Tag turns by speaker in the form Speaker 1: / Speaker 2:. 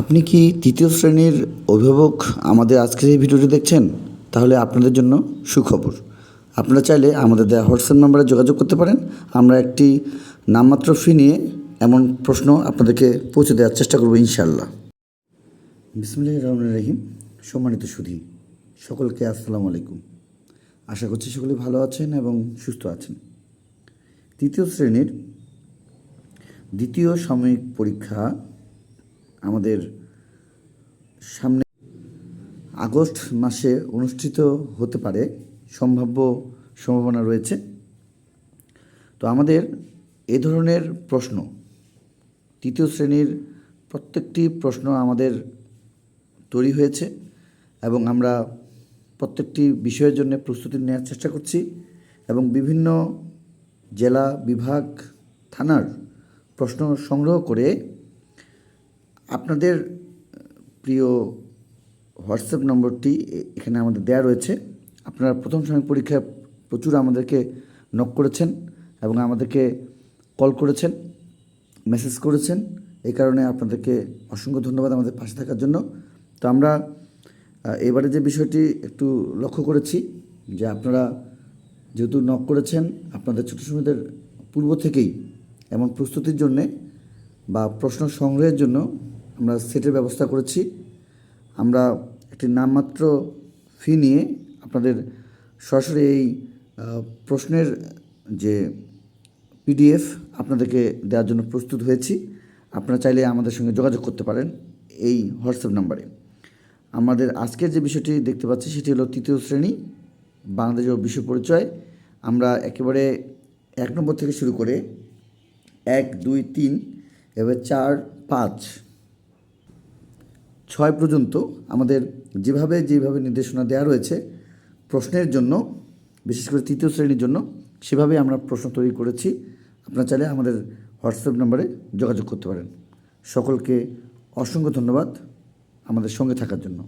Speaker 1: আপনি কি তৃতীয় শ্রেণির অভিভাবক আমাদের আজকের এই ভিডিওটি দেখছেন? তাহলে আপনাদের জন্য সুখবর। আপনারা চাইলে আমাদের দেওয়া হোয়াটসঅ্যাপ নাম্বারে যোগাযোগ করতে পারেন। আমরা একটি নামমাত্র ফি নিয়ে এমন প্রশ্ন আপনাদেরকে পৌঁছে দেওয়ার চেষ্টা করব ইনশাল্লাহ বিসমুল্লাহ রহমান রহিম। সম্মানিত সুধী, সকলকে আসসালামু আলাইকুম। আশা করছি সকলে ভালো আছেন এবং সুস্থ আছেন। তৃতীয় শ্রেণির দ্বিতীয় সাময়িক পরীক্ষা আমাদের সামনে আগস্ট মাসে অনুষ্ঠিত হতে পারে, সম্ভাব্য সম্ভাবনা রয়েছে। তো আমাদের এ ধরনের প্রশ্ন, তৃতীয় শ্রেণির প্রত্যেকটি প্রশ্ন আমাদের তৈরি হয়েছে এবং আমরা প্রত্যেকটি বিষয়ের জন্য প্রস্তুতি নেওয়ার চেষ্টা করছি এবং বিভিন্ন জেলা, বিভাগ, থানার প্রশ্ন সংগ্রহ করে আপনাদের প্রিয় হোয়াটসঅ্যাপ নম্বরটি এখানে আমাদের দেয়া রয়েছে। আপনারা প্রথম সময় পরীক্ষায় প্রচুর আমাদেরকে নক করেছেন এবং আমাদেরকে কল করেছেন মেসেজ করেছেন। এই কারণে আপনাদেরকে অসংখ্য ধন্যবাদ আমাদের পাশে থাকার জন্য। তো আমরা এবারে যে বিষয়টি একটু লক্ষ্য করেছি যে আপনারা যেহেতু নক করেছেন, আপনাদের ছোটো সময়দের পূর্ব থেকেই এমন প্রস্তুতির জন্যে বা প্রশ্ন সংগ্রহের জন্য আমরা সেটের ব্যবস্থা করেছি। আমরা একটি নামমাত্র ফি নিয়ে আপনাদের সরাসরি এই প্রশ্নের যে পিডিএফ আপনাদেরকে দেওয়ার জন্য প্রস্তুত হয়েছি। আপনারা চাইলে আমাদের সঙ্গে যোগাযোগ করতে পারেন এই হোয়াটসঅ্যাপ নাম্বারে। আমাদের আজকের যে বিষয়টি দেখতে পাচ্ছি সেটি হলো তৃতীয় শ্রেণি, বাংলাদেশ ও বিশ্ব পরিচয়। আমরা একেবারে এক নম্বর থেকে শুরু করে এক, দুই, তিন এবার চার, পাঁচ ছয় পর্যন্ত আমাদের যেভাবে যেভাবে নির্দেশনা দেওয়া রয়েছে, প্রশ্নের জন্য, বিশেষ করে তৃতীয় শ্রেণির জন্য সেভাবে আমরা প্রশ্ন তৈরি করেছি। আপনার চাইলে আমাদের হোয়াটসঅ্যাপ নম্বরে যোগাযোগ করতে পারেন। সকলকে অসংখ্য ধন্যবাদ আমাদের সঙ্গে থাকার জন্য।